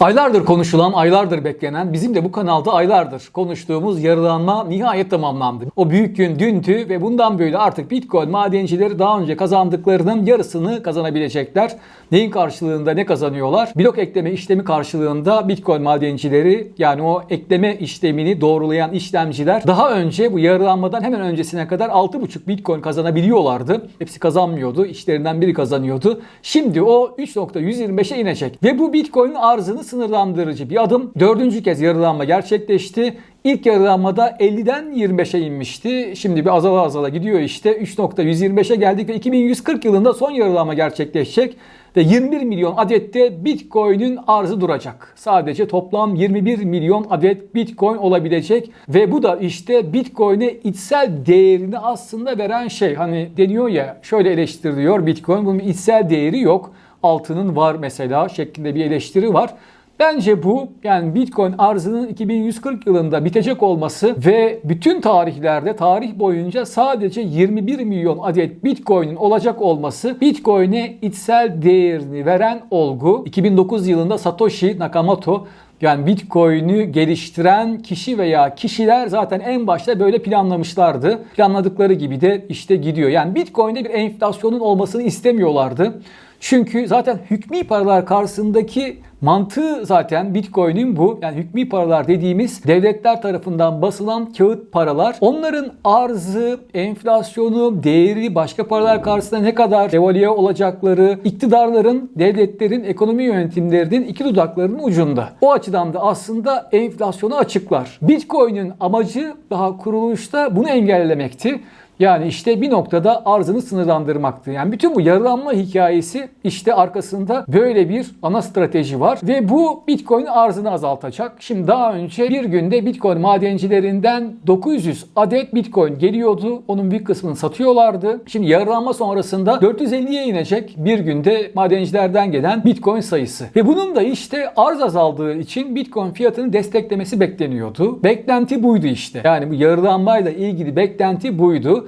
Aylardır konuşulan, aylardır beklenen, bizim de bu kanalda aylardır konuştuğumuz yarılanma nihayet tamamlandı. O büyük gün düntü ve bundan böyle artık Bitcoin madencileri daha önce kazandıklarının yarısını kazanabilecekler. Neyin karşılığında ne kazanıyorlar? Blok ekleme işlemi karşılığında Bitcoin madencileri yani o ekleme işlemini doğrulayan işlemciler daha önce bu yarılanmadan hemen öncesine kadar 6,5 Bitcoin kazanabiliyorlardı. Hepsi kazanmıyordu. İşlerinden biri kazanıyordu. Şimdi o 3.125'e inecek. Ve bu Bitcoin'in arzını sınırlandırıcı bir adım. Dördüncü kez yarılanma gerçekleşti. İlk yarılanmada 50'den 25'e inmişti. Şimdi bir azala azala gidiyor işte. 3.125'e geldik ve 2140 yılında son yarılanma gerçekleşecek. Ve 21 milyon adette Bitcoin'in arzı duracak. Sadece toplam 21 milyon adet Bitcoin olabilecek. Ve bu da işte Bitcoin'e içsel değerini aslında veren şey. Hani deniyor ya şöyle eleştiriliyor Bitcoin. Bunun içsel değeri yok. Altının var mesela şeklinde bir eleştiri var. Bence bu yani Bitcoin arzının 2140 yılında bitecek olması ve bütün tarihlerde tarih boyunca sadece 21 milyon adet Bitcoin'in olacak olması Bitcoin'e içsel değerini veren olgu. 2009 yılında Satoshi Nakamoto yani Bitcoin'i geliştiren kişi veya kişiler zaten en başta böyle planlamışlardı. Planladıkları gibi de işte gidiyor. Yani Bitcoin'de bir enflasyonun olmasını istemiyorlardı. Çünkü zaten hükmü paralar karşısındaki mantığı zaten Bitcoin'in bu. Yani hükmü paralar dediğimiz devletler tarafından basılan kağıt paralar. Onların arzı, enflasyonu, değeri başka paralar karşısında ne kadar devalüe olacakları, iktidarların, devletlerin, ekonomi yönetimlerinin iki dudaklarının ucunda. O açıdan da aslında enflasyonu açıklar. Bitcoin'in amacı daha kuruluşta bunu engellemekti. Yani işte bir noktada arzını sınırlandırmaktı. Yani bütün bu yarılanma hikayesi işte arkasında böyle bir ana strateji var ve bu Bitcoin arzını azaltacak. Şimdi daha önce bir günde Bitcoin madencilerinden 900 adet Bitcoin geliyordu. Onun bir kısmını satıyorlardı. Şimdi yarılanma sonrasında 450'ye inecek bir günde madencilerden gelen Bitcoin sayısı. Ve bunun da işte arz azaldığı için Bitcoin fiyatını desteklemesi bekleniyordu. Beklenti buydu işte. Yani bu yarılanmayla ilgili beklenti buydu.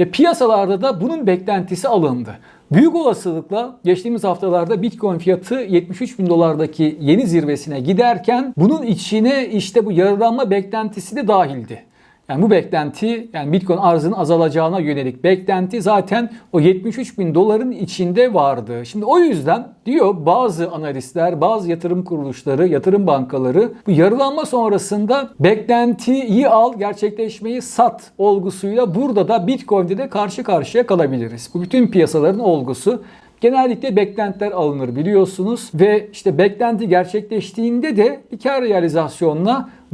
Ve piyasalarda da bunun beklentisi alındı. Büyük olasılıkla geçtiğimiz haftalarda Bitcoin fiyatı 73 bin dolardaki yeni zirvesine giderken bunun içine işte bu yarılanma beklentisi de dahildi. Yani bu beklenti yani Bitcoin arzının azalacağına yönelik beklenti zaten o 73 bin doların içinde vardı. Şimdi o yüzden diyor bazı analistler, bazı yatırım kuruluşları, yatırım bankaları bu yarılanma sonrasında beklentiyi al, gerçekleşmeyi sat olgusuyla burada da Bitcoin'de de karşı karşıya kalabiliriz. Bu bütün piyasaların olgusu. Genellikle beklentiler alınır biliyorsunuz ve işte beklenti gerçekleştiğinde de bir kar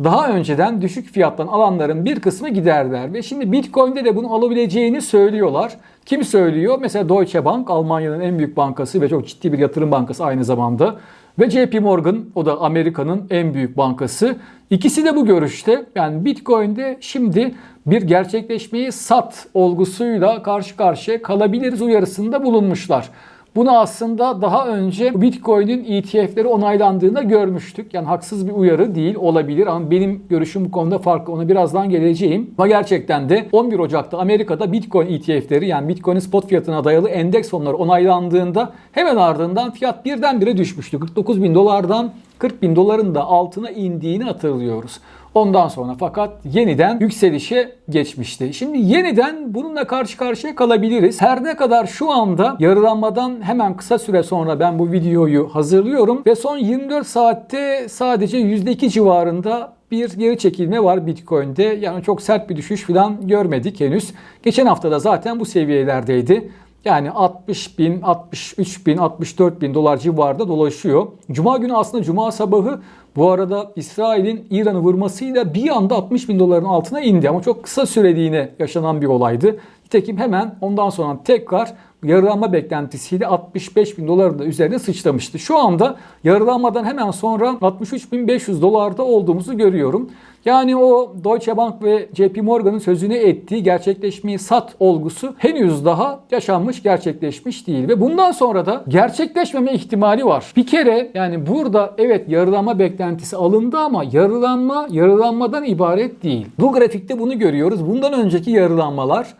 daha önceden düşük fiyattan alanların bir kısmı giderler. Ve şimdi Bitcoin'de de bunu alabileceğini söylüyorlar. Kim söylüyor? Mesela Deutsche Bank, Almanya'nın en büyük bankası ve çok ciddi bir yatırım bankası aynı zamanda. Ve JP Morgan, o da Amerika'nın en büyük bankası. İkisi de bu görüşte. Yani Bitcoin'de şimdi bir gerçekleşmeyi sat olgusuyla karşı karşıya kalabiliriz uyarısında bulunmuşlar. Bunu aslında daha önce Bitcoin'in ETF'leri onaylandığında görmüştük. Yani haksız bir uyarı değil olabilir ama benim görüşüm bu konuda farklı. Ona birazdan geleceğim. Ama gerçekten de 11 Ocak'ta Amerika'da Bitcoin ETF'leri yani Bitcoin'in spot fiyatına dayalı endeks fonları onaylandığında hemen ardından fiyat birdenbire düşmüştü. 49 bin dolardan 40 bin doların da altına indiğini hatırlıyoruz. Ondan sonra fakat yeniden yükselişe geçmişti. Şimdi yeniden bununla karşı karşıya kalabiliriz. Her ne kadar şu anda yarılanmadan hemen kısa süre sonra ben bu videoyu hazırlıyorum ve son 24 saatte sadece %2 civarında bir geri çekilme var Bitcoin'de. Yani çok sert bir düşüş falan görmedik henüz. Geçen hafta da zaten bu seviyelerdeydi. Yani 60 bin, 63 bin, 64 bin dolar civarında dolaşıyor. Cuma günü aslında Cuma sabahı bu arada İsrail'in İran'ı vurmasıyla bir anda 60 bin doların altına indi. Ama çok kısa süreliğine yaşanan bir olaydı. Nitekim hemen ondan sonra tekrar yarılanma beklentisiyle 65 bin doların da üzerine sıçramıştı. Şu anda yarılanmadan hemen sonra 63.500 dolarda olduğumuzu görüyorum. Yani o Deutsche Bank ve JP Morgan'ın sözünü ettiği gerçekleşmeyi sat olgusu henüz daha yaşanmış, gerçekleşmiş değil. Ve bundan sonra da gerçekleşmeme ihtimali var. Bir kere yani burada evet yarılanma beklentisi alındı ama yarılanma yarılanmadan ibaret değil. Bu grafikte bunu görüyoruz. Bundan önceki yarılanmalar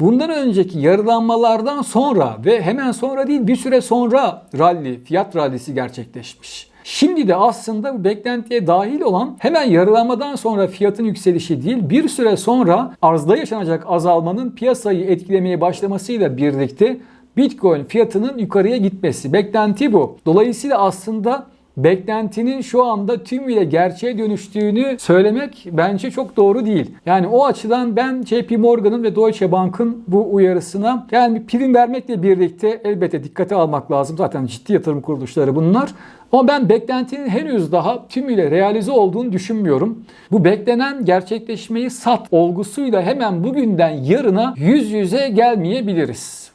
Bundan önceki yarılanmalardan sonra ve hemen sonra değil bir süre sonra rally, fiyat rallisi gerçekleşmiş. Şimdi de aslında bu beklentiye dahil olan hemen yarılanmadan sonra fiyatın yükselişi değil bir süre sonra arzda yaşanacak azalmanın piyasayı etkilemeye başlamasıyla birlikte Bitcoin fiyatının yukarıya gitmesi. Beklenti bu. Dolayısıyla aslında beklentinin şu anda tümüyle gerçeğe dönüştüğünü söylemek bence çok doğru değil. Yani o açıdan ben JP Morgan'ın ve Deutsche Bank'ın bu uyarısına yani bir prim vermekle birlikte elbette dikkate almak lazım. Zaten ciddi yatırım kuruluşları bunlar. Ama ben beklentinin henüz daha tümüyle realize olduğunu düşünmüyorum. Bu beklenen gerçekleşmeyi sat olgusuyla hemen bugünden yarına yüz yüze gelmeyebiliriz.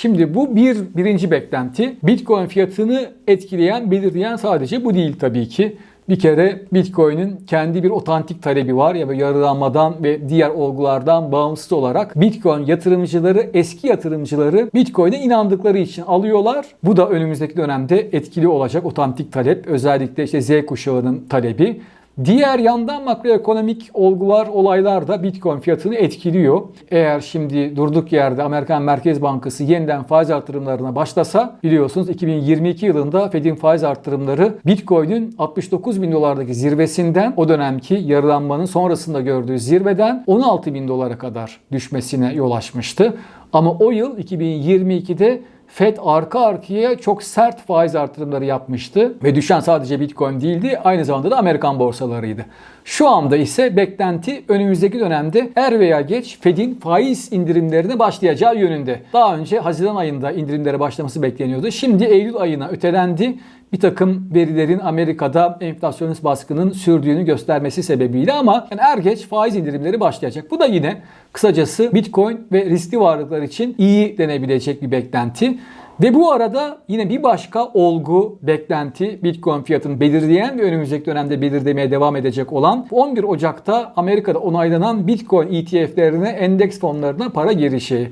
Şimdi bu bir birinci beklenti. Bitcoin fiyatını etkileyen, belirleyen sadece bu değil tabii ki. Bir kere Bitcoin'in kendi bir otantik talebi var ya ve yarılanmadan ve diğer olgulardan bağımsız olarak Bitcoin yatırımcıları, eski yatırımcıları Bitcoin'e inandıkları için alıyorlar. Bu da önümüzdeki dönemde etkili olacak otantik talep. Özellikle işte Z kuşağının talebi. Diğer yandan makroekonomik olgular, olaylar da Bitcoin fiyatını etkiliyor. Eğer şimdi durduk yerde Amerikan Merkez Bankası yeniden faiz artırımlarına başlasa biliyorsunuz 2022 yılında Fed'in faiz artırımları Bitcoin'in 69 bin dolardaki zirvesinden o dönemki yarılanmanın sonrasında gördüğü zirveden 16 bin dolara kadar düşmesine yol açmıştı. Ama o yıl 2022'de Fed arka arkaya çok sert faiz artırımları yapmıştı ve düşen sadece Bitcoin değildi aynı zamanda da Amerikan borsalarıydı. Şu anda ise beklenti önümüzdeki dönemde er veya geç Fed'in faiz indirimlerine başlayacağı yönünde. Daha önce Haziran ayında indirimlere başlaması bekleniyordu. Şimdi Eylül ayına ötelendi bir takım verilerin Amerika'da enflasyonist baskının sürdüğünü göstermesi sebebiyle ama yani er geç faiz indirimleri başlayacak. Bu da yine kısacası Bitcoin ve riskli varlıklar için iyi denebilecek bir beklenti. Ve bu arada yine bir başka olgu, beklenti Bitcoin fiyatını belirleyen ve önümüzdeki dönemde belirlemeye devam edecek olan 11 Ocak'ta Amerika'da onaylanan Bitcoin ETF'lerine, endeks fonlarına para girişi.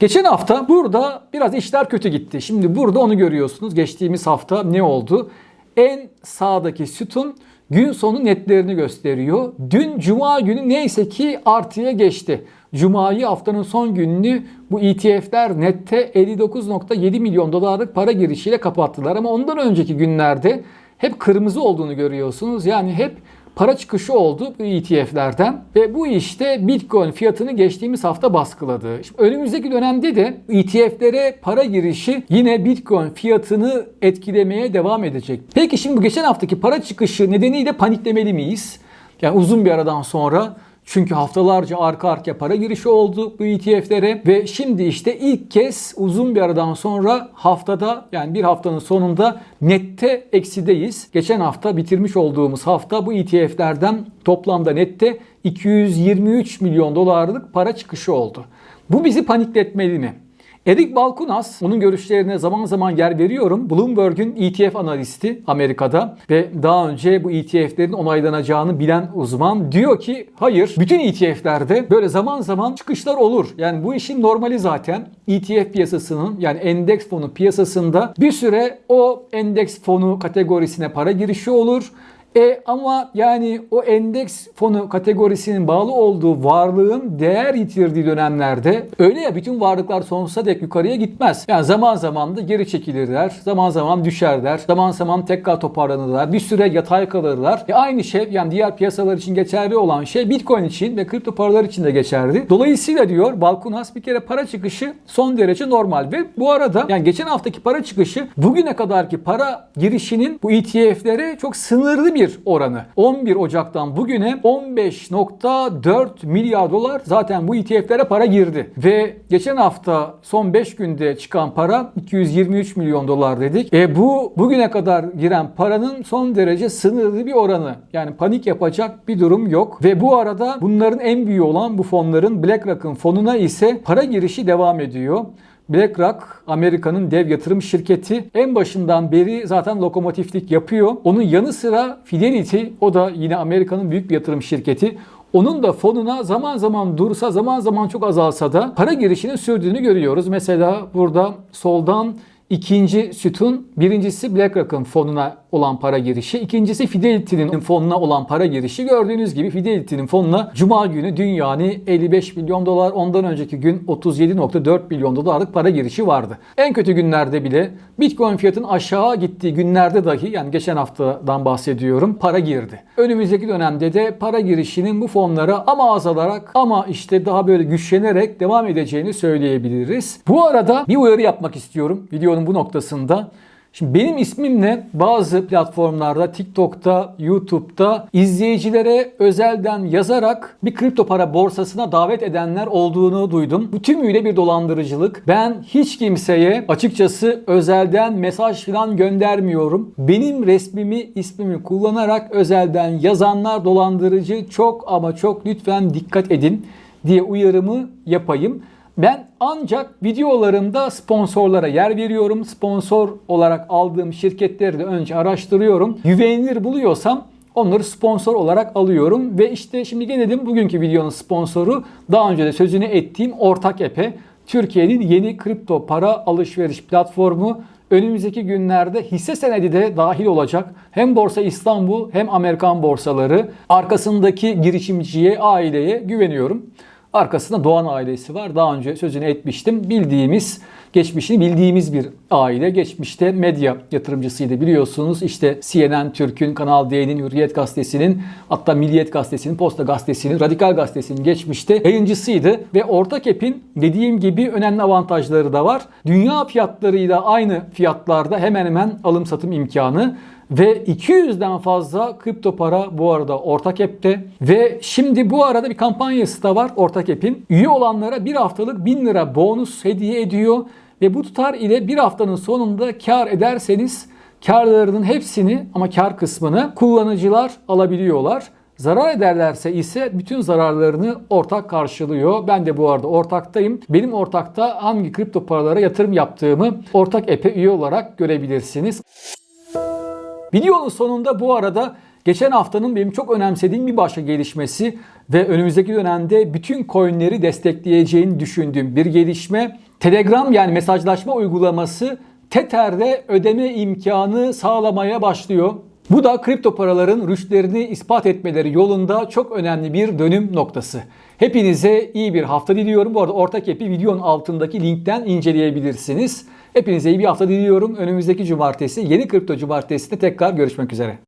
Geçen hafta burada biraz işler kötü gitti. Şimdi burada onu görüyorsunuz. Geçtiğimiz hafta ne oldu? En sağdaki sütun gün sonu netlerini gösteriyor. Dün cuma günü neyse ki artıya geçti. Cuma'yı haftanın son gününü bu ETF'ler nette 59.7 milyon dolarlık para girişiyle kapattılar. Ama ondan önceki günlerde hep kırmızı olduğunu görüyorsunuz. Yani hep para çıkışı oldu bu ETF'lerden ve bu işte Bitcoin fiyatını geçtiğimiz hafta baskıladı. Şimdi önümüzdeki dönemde de ETF'lere para girişi yine Bitcoin fiyatını etkilemeye devam edecek. Peki şimdi bu geçen haftaki para çıkışı nedeniyle paniklemeli miyiz? Yani uzun bir aradan sonra çünkü haftalarca arka arkaya para girişi oldu bu ETF'lere ve şimdi işte ilk kez uzun bir aradan sonra haftada yani bir haftanın sonunda nette eksideyiz. Geçen hafta bitirmiş olduğumuz hafta bu ETF'lerden toplamda nette 223 milyon dolarlık para çıkışı oldu. Bu bizi panikletmeli mi? Erik Balkunas, onun görüşlerine zaman zaman yer veriyorum. Bloomberg'un ETF analisti Amerika'da ve daha önce bu ETF'lerin onaylanacağını bilen uzman diyor ki hayır bütün ETF'lerde böyle zaman zaman çıkışlar olur. Yani bu işin normali zaten. ETF piyasasının yani endeks fonu piyasasında bir süre o endeks fonu kategorisine para girişi olur. E ama yani o endeks fonu kategorisinin bağlı olduğu varlığın değer yitirdiği dönemlerde öyle ya bütün varlıklar sonsuza dek yukarıya gitmez. Yani zaman zaman da geri çekilirler. Zaman zaman düşerler. Zaman zaman tekrar toparlanırlar. Bir süre yatay kalırlar. E aynı şey yani diğer piyasalar için geçerli olan şey Bitcoin için ve kripto paralar için de geçerli. Dolayısıyla diyor Balkunas bir kere para çıkışı son derece normal ve bu arada yani geçen haftaki para çıkışı bugüne kadarki para girişinin bu ETF'lere çok sınırlı bir oranı. 11 Ocak'tan bugüne 15.4 milyar dolar zaten bu ETF'lere para girdi. Ve geçen hafta son 5 günde çıkan para 223 milyon dolar dedik. E bu bugüne kadar giren paranın son derece sınırlı bir oranı. Yani panik yapacak bir durum yok. Ve bu arada bunların en büyüğü olan bu fonların BlackRock'ın fonuna ise para girişi devam ediyor. BlackRock Amerika'nın dev yatırım şirketi en başından beri zaten lokomotiflik yapıyor. Onun yanı sıra Fidelity o da yine Amerika'nın büyük bir yatırım şirketi. Onun da fonuna zaman zaman dursa zaman zaman çok azalsa da para girişinin sürdüğünü görüyoruz. Mesela burada soldan ikinci sütun birincisi BlackRock'ın fonuna olan para girişi. İkincisi Fidelity'nin fonuna olan para girişi. Gördüğünüz gibi Fidelity'nin fonuna Cuma günü dün yani 55 milyon dolar ondan önceki gün 37.4 milyon dolarlık para girişi vardı. En kötü günlerde bile Bitcoin fiyatın aşağı gittiği günlerde dahi yani geçen haftadan bahsediyorum para girdi. Önümüzdeki dönemde de para girişinin bu fonlara ama azalarak ama işte daha böyle güçlenerek devam edeceğini söyleyebiliriz. Bu arada bir uyarı yapmak istiyorum videonun bu noktasında. Şimdi benim ismimle bazı platformlarda, TikTok'ta, YouTube'da izleyicilere özelden yazarak bir kripto para borsasına davet edenler olduğunu duydum. Bu tümüyle bir dolandırıcılık. Ben hiç kimseye açıkçası özelden mesaj falan göndermiyorum. Benim resmimi, ismimi kullanarak özelden yazanlar dolandırıcı. Çok ama çok lütfen dikkat edin diye uyarımı yapayım. Ben ancak videolarımda sponsorlara yer veriyorum. Sponsor olarak aldığım şirketleri de önce araştırıyorum. Güvenilir buluyorsam onları sponsor olarak alıyorum. Ve işte şimdi gelelim bugünkü videonun sponsoru daha önce de sözünü ettiğim Ortak Epe. Türkiye'nin yeni kripto para alışveriş platformu. Önümüzdeki günlerde hisse senedi de dahil olacak. Hem Borsa İstanbul hem Amerikan borsaları. Arkasındaki girişimciye, aileye güveniyorum. Arkasında Doğan ailesi var. Daha önce sözünü etmiştim. Bildiğimiz, geçmişini bildiğimiz bir aile. Geçmişte medya yatırımcısıydı biliyorsunuz. İşte CNN Türk'ün, Kanal D'nin, Hürriyet Gazetesi'nin, hatta Milliyet Gazetesi'nin, Posta Gazetesi'nin, Radikal Gazetesi'nin geçmişte yayıncısıydı. Ve Ortak App'in dediğim gibi önemli avantajları da var. Dünya fiyatlarıyla aynı fiyatlarda hemen hemen alım satım imkanı. Ve 200'den fazla kripto para bu arada Ortak App'te. Ve şimdi bu arada bir kampanyası da var Ortak App'in. Üye olanlara bir haftalık 1000 lira bonus hediye ediyor. Ve bu tutar ile bir haftanın sonunda kar ederseniz karlarının hepsini ama kar kısmını kullanıcılar alabiliyorlar. Zarar ederlerse ise bütün zararlarını ortak karşılıyor. Ben de bu arada ortaktayım. Benim ortakta hangi kripto paralara yatırım yaptığımı ortak app'e üye olarak görebilirsiniz. Videonun sonunda bu arada geçen haftanın benim çok önemsediğim bir başka gelişmesi ve önümüzdeki dönemde bütün coinleri destekleyeceğini düşündüğüm bir gelişme. Telegram yani mesajlaşma uygulaması Tether'de ödeme imkanı sağlamaya başlıyor. Bu da kripto paraların rüştlerini ispat etmeleri yolunda çok önemli bir dönüm noktası. Hepinize iyi bir hafta diliyorum. Bu arada ortak epi videonun altındaki linkten inceleyebilirsiniz. Hepinize iyi bir hafta diliyorum. Önümüzdeki cumartesi yeni kripto cumartesinde tekrar görüşmek üzere.